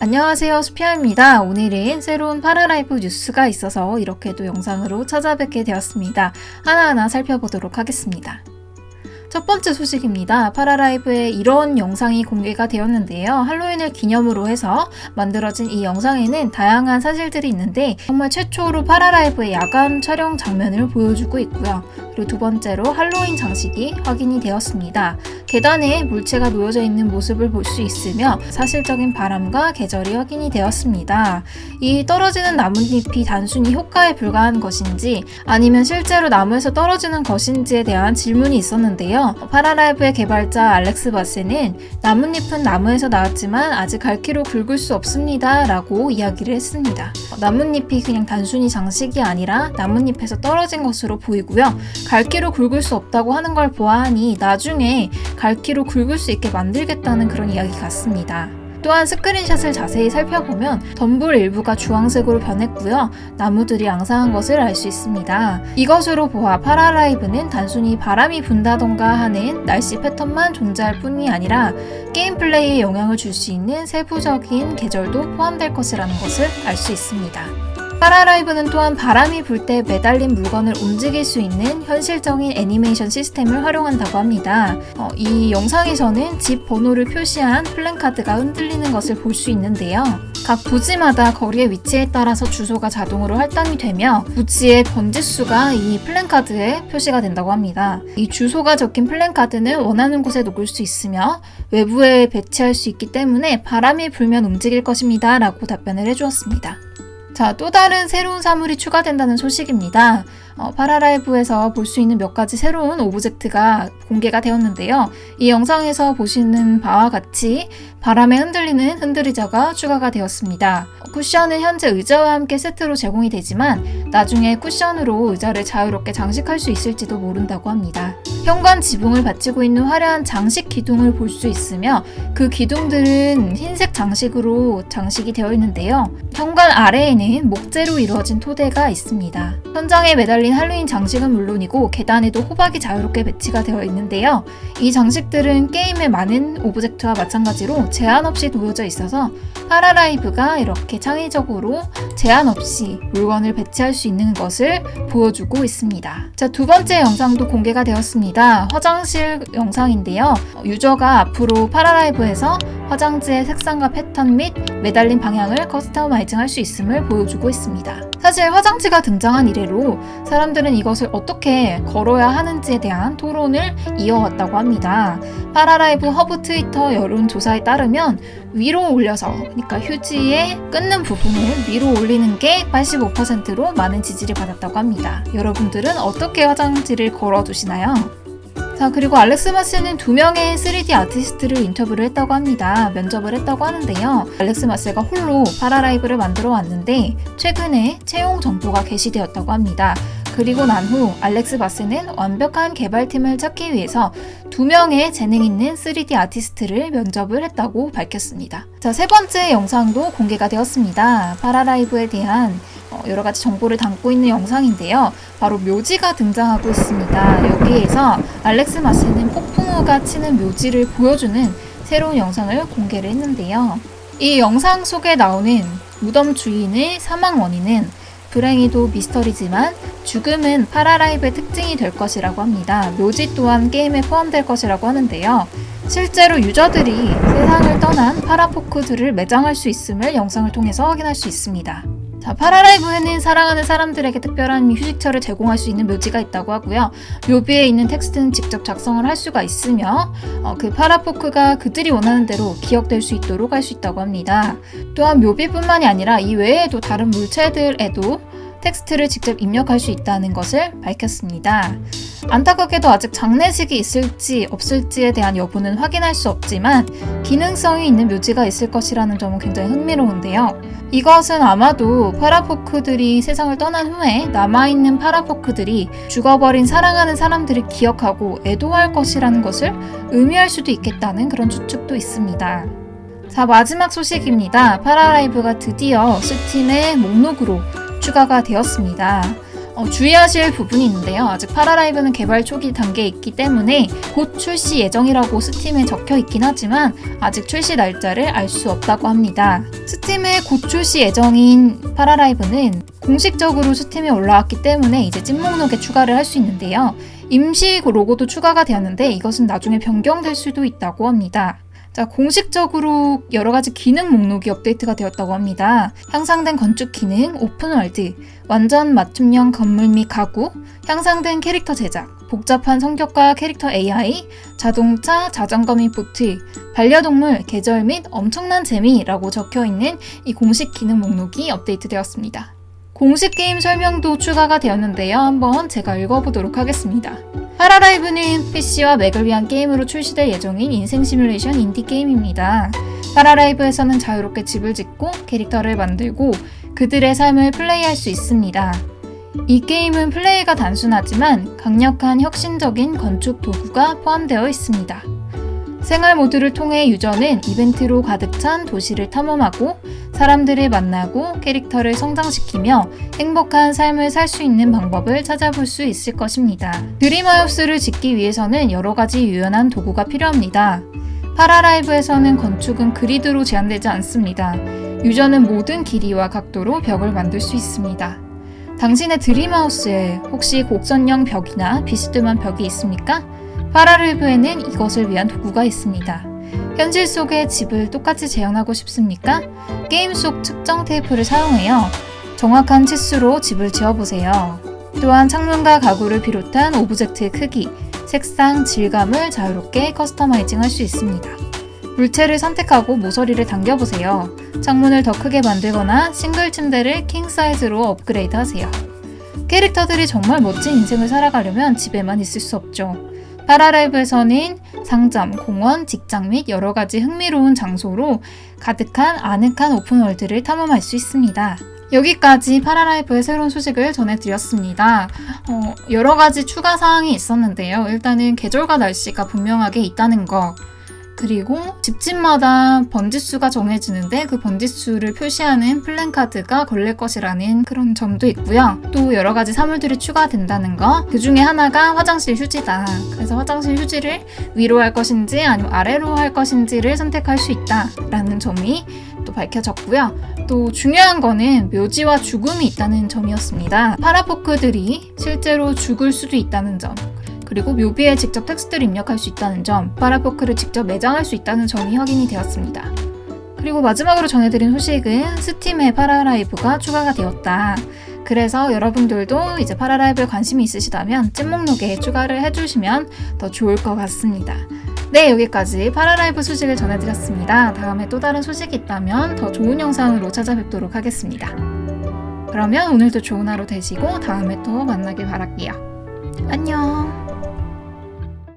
안녕하세요. 수피아입니다. 오늘은 새로운 파라라이프 뉴스가 있어서 이렇게 또 영상으로 찾아뵙게 되었습니다. 하나하나 살펴보도록 하겠습니다. 첫 번째 소식입니다. 파라라이브에 이런 영상이 공개가 되었는데요. 할로윈을 기념으로 해서 만들어진 이 영상에는 다양한 사실들이 있는데 정말 최초로 파라라이브의 야간 촬영 장면을 보여주고 있고요. 그리고 두 번째로 할로윈 장식이 확인이 되었습니다. 계단에 물체가 놓여져 있는 모습을 볼 수 있으며 사실적인 바람과 계절이 확인이 되었습니다. 이 떨어지는 나뭇잎이 단순히 효과에 불과한 것인지 아니면 실제로 나무에서 떨어지는 것인지에 대한 질문이 있었는데요. 파라라이브의 개발자 알렉스 바세는 나뭇잎은 나무에서 나왔지만 아직 갈키로 굵을 수 없습니다. 라고 이야기를 했습니다. 나뭇잎이 그냥 단순히 장식이 아니라 나뭇잎에서 떨어진 것으로 보이고요. 갈기로 굵을 수 없다고 하는 걸 보아하니 나중에 갈기로 굵을 수 있게 만들겠다는 그런 이야기 같습니다. 또한 스크린샷을 자세히 살펴보면 덤불 일부가 주황색으로 변했고요. 나무들이 앙상한 것을 알 수 있습니다. 이것으로 보아 파라라이브는 단순히 바람이 분다던가 하는 날씨 패턴만 존재할 뿐이 아니라 게임 플레이에 영향을 줄 수 있는 세부적인 계절도 포함될 것이라는 것을 알 수 있습니다. 파라라이브는 또한 바람이 불 때 매달린 물건을 움직일 수 있는 현실적인 애니메이션 시스템을 활용한다고 합니다. 어, 이 영상에서는 집 번호를 표시한 플랜카드가 흔들리는 것을 볼 수 있는데요. 각 부지마다 거리의 위치에 따라서 주소가 자동으로 할당이 되며 부지의 번지수가 이 플랜카드에 표시가 된다고 합니다. 이 주소가 적힌 플랜카드는 원하는 곳에 놓을 수 있으며 외부에 배치할 수 있기 때문에 바람이 불면 움직일 것입니다. 라고 답변을 해주었습니다. 자, 또 다른 새로운 사물이 추가된다는 소식입니다. 어, 파라라이브에서 볼 수 있는 몇 가지 새로운 오브젝트가 공개가 되었는데요. 이 영상에서 보시는 바와 같이 바람에 흔들리는 흔들의자가 추가가 되었습니다. 쿠션은 현재 의자와 함께 세트로 제공이 되지만 나중에 쿠션으로 의자를 자유롭게 장식할 수 있을지도 모른다고 합니다. 현관 지붕을 받치고 있는 화려한 장식 기둥을 볼 수 있으며 그 기둥들은 흰색 장식으로 장식이 되어 있는데요. 현관 아래에는 목재로 이루어진 토대가 있습니다. 현장에 매달린 할로윈 장식은 물론이고 계단에도 호박이 자유롭게 배치가 되어 있는데요. 이 장식들은 게임의 많은 오브젝트와 마찬가지로 제한 없이 놓여져 있어서 파라라이브가 이렇게 창의적으로 제한 없이 물건을 배치할 수 있는 것을 보여주고 있습니다. 자, 두 번째 영상도 공개가 되었습니다. 화장실 영상인데요. 유저가 앞으로 파라라이브에서 화장지의 색상과 패턴 및 매달린 방향을 커스터마이징 할 수 있음을 보여주고 있습니다. 사실 화장지가 등장한 이래로 사람들은 이것을 어떻게 걸어야 하는지에 대한 토론을 이어왔다고 합니다. 파라라이브 허브 트위터 여론조사에 따르면 위로 올려서 그러니까 휴지의 끊는 부분을 위로 올리는 게 85%로 많은 지지를 받았다고 합니다. 여러분들은 어떻게 화장지를 걸어두시나요? 자, 그리고 알렉스 마스는 두 명의 3D 아티스트를 인터뷰를 했다고 합니다. 면접을 했다고 하는데요. 알렉스 마스가 홀로 파라라이브를 만들어 왔는데 최근에 채용 정보가 게시되었다고 합니다. 그리고 난 후 알렉스 바스는 완벽한 개발팀을 찾기 위해서 두 명의 재능 있는 3D 아티스트를 면접을 했다고 밝혔습니다. 자, 세 번째 영상도 공개가 되었습니다. 파라라이브에 대한 어, 여러 가지 정보를 담고 있는 영상인데요. 바로 묘지가 등장하고 있습니다. 여기에서 알렉스 마스는 폭풍우가 치는 묘지를 보여주는 새로운 영상을 공개를 했는데요. 이 영상 속에 나오는 무덤 주인의 사망 원인은 불행히도 미스터리지만 죽음은 파라라이브의 특징이 될 것이라고 합니다. 묘지 또한 게임에 포함될 것이라고 하는데요. 실제로 유저들이 세상을 떠난 파라포크들을 매장할 수 있음을 영상을 통해서 확인할 수 있습니다. 자, 파라라이브에는 사랑하는 사람들에게 특별한 휴식처를 제공할 수 있는 묘지가 있다고 하고요. 묘비에 있는 텍스트는 직접 작성을 할 수가 있으며 어, 그 파라포크가 그들이 원하는 대로 기억될 수 있도록 할 수 있다고 합니다. 또한 묘비뿐만이 아니라 이 외에도 다른 물체들에도 텍스트를 직접 입력할 수 있다는 것을 밝혔습니다. 안타깝게도 아직 장례식이 있을지 없을지에 대한 여부는 확인할 수 없지만 기능성이 있는 묘지가 있을 것이라는 점은 굉장히 흥미로운데요. 이것은 아마도 파라포크들이 세상을 떠난 후에 남아있는 파라포크들이 죽어버린 사랑하는 사람들을 기억하고 애도할 것이라는 것을 의미할 수도 있겠다는 그런 추측도 있습니다. 자, 마지막 소식입니다. 파라라이브가 드디어 스팀의 목록으로 추가가 되었습니다. 어, 주의하실 부분이 있는데요. 아직 파라라이브는 개발 초기 단계에 있기 때문에 곧 출시 예정이라고 스팀에 적혀 있긴 하지만 아직 출시 날짜를 알 수 없다고 합니다. 스팀에 곧 출시 예정인 파라라이브는 공식적으로 스팀에 올라왔기 때문에 이제 찐 목록에 추가를 할 수 있는데요. 임시 로고도 추가가 되었는데 이것은 나중에 변경될 수도 있다고 합니다. 자, 공식적으로 여러 가지 기능 목록이 업데이트가 되었다고 합니다. 향상된 건축 기능, 오픈월드, 완전 맞춤형 건물 및 가구, 향상된 캐릭터 제작, 복잡한 성격과 캐릭터 AI, 자동차, 자전거 및 보트, 반려동물, 계절 및 엄청난 재미라고 적혀 있는 이 공식 기능 목록이 업데이트 되었습니다. 공식 게임 설명도 추가가 되었는데요. 한번 제가 읽어보도록 하겠습니다. 파라라이브는 PC와 맥을 위한 게임으로 출시될 예정인 인생 시뮬레이션 인디 게임입니다. 파라라이브에서는 자유롭게 집을 짓고 캐릭터를 만들고 그들의 삶을 플레이할 수 있습니다. 이 게임은 플레이가 단순하지만 강력한 혁신적인 건축 도구가 포함되어 있습니다. 생활 모드를 통해 유저는 이벤트로 가득 찬 도시를 탐험하고 사람들을 만나고 캐릭터를 성장시키며 행복한 삶을 살 수 있는 방법을 찾아볼 수 있을 것입니다. 드림하우스를 짓기 위해서는 여러 가지 유연한 도구가 필요합니다. 파라라이브에서는 건축은 그리드로 제한되지 않습니다. 유저는 모든 길이와 각도로 벽을 만들 수 있습니다. 당신의 드림하우스에 혹시 곡선형 벽이나 비스듬한 벽이 있습니까? 파라라이브에는 이것을 위한 도구가 있습니다. 현실 속의 집을 똑같이 재현하고 싶습니까? 게임 속 측정 테이프를 사용해요. 정확한 치수로 집을 지어보세요. 또한 창문과 가구를 비롯한 오브젝트의 크기, 색상, 질감을 자유롭게 커스터마이징 할 수 있습니다. 물체를 선택하고 모서리를 당겨보세요. 창문을 더 크게 만들거나 싱글 침대를 킹 사이즈로 업그레이드 하세요. 캐릭터들이 정말 멋진 인생을 살아가려면 집에만 있을 수 없죠. 파라라이브에서는 상점, 공원, 직장 및 여러 가지 흥미로운 장소로 가득한 아늑한 오픈월드를 탐험할 수 있습니다. 여기까지 파라라이브의 새로운 소식을 전해드렸습니다. 어, 여러 가지 추가 사항이 있었는데요. 일단은 계절과 날씨가 분명하게 있다는 거. 그리고 집집마다 번지수가 정해지는데 그 번지수를 표시하는 플랜카드가 걸릴 것이라는 그런 점도 있고요. 또 여러 가지 사물들이 추가된다는 거. 그 중에 하나가 화장실 휴지다. 그래서 화장실 휴지를 위로 할 것인지 아니면 아래로 할 것인지를 선택할 수 있다라는 점이 또 밝혀졌고요. 또 중요한 거는 묘지와 죽음이 있다는 점이었습니다. 파라포크들이 실제로 죽을 수도 있다는 점. 그리고 묘비에 직접 텍스트를 입력할 수 있다는 점, 파라포크를 직접 매장할 수 있다는 점이 확인이 되었습니다. 그리고 마지막으로 전해드린 소식은 스팀에 파라라이브가 추가가 되었다. 그래서 여러분들도 이제 파라라이브에 관심이 있으시다면 찐 목록에 추가를 해주시면 더 좋을 것 같습니다. 네, 여기까지 파라라이브 소식을 전해드렸습니다. 다음에 또 다른 소식이 있다면 더 좋은 영상으로 찾아뵙도록 하겠습니다. 그러면 오늘도 좋은 하루 되시고 다음에 또 만나길 바랄게요. 안녕.